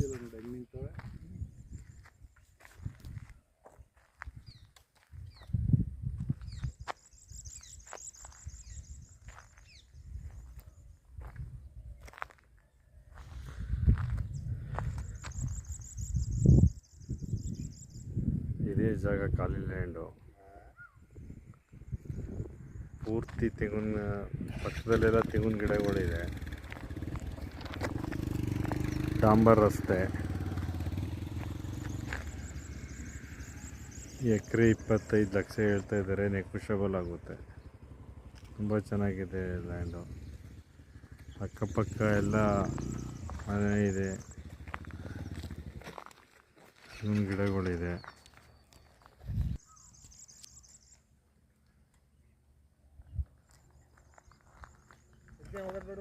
ಇದೆಯಲ್ಲ ನೋಡಿ ಹೆಂಗ್ ನಿಂತವೆ? ಇದೇ ಜಾಗ ಖಾಲಿ ಲ್ಯಾಂಡು ಪೂರ್ತಿ ತೆಂಗಿನ ಪಕ್ಕದಲ್ಲೆಲ್ಲ ತೆಂಗಿನ ಗಿಡಗಳಿದೆ. ಡಾಂಬರ್ ರಸ್ತೆ. ಎಕರೆ ಇಪ್ಪತ್ತೈದು ಲಕ್ಷ ಹೇಳ್ತಾ ಇದ್ದಾರೆ ನೆಕ್ವಿಷಬಲ್ ಆಗುತ್ತೆ. ತುಂಬ ಚೆನ್ನಾಗಿದೆ ಲ್ಯಾಂಡು. ಅಕ್ಕಪಕ್ಕ ಎಲ್ಲ ಮನೆ ಇದೆ. ಹೂವಿನ ಗಿಡಗಳಿದೆ. ಹೋಗೋದು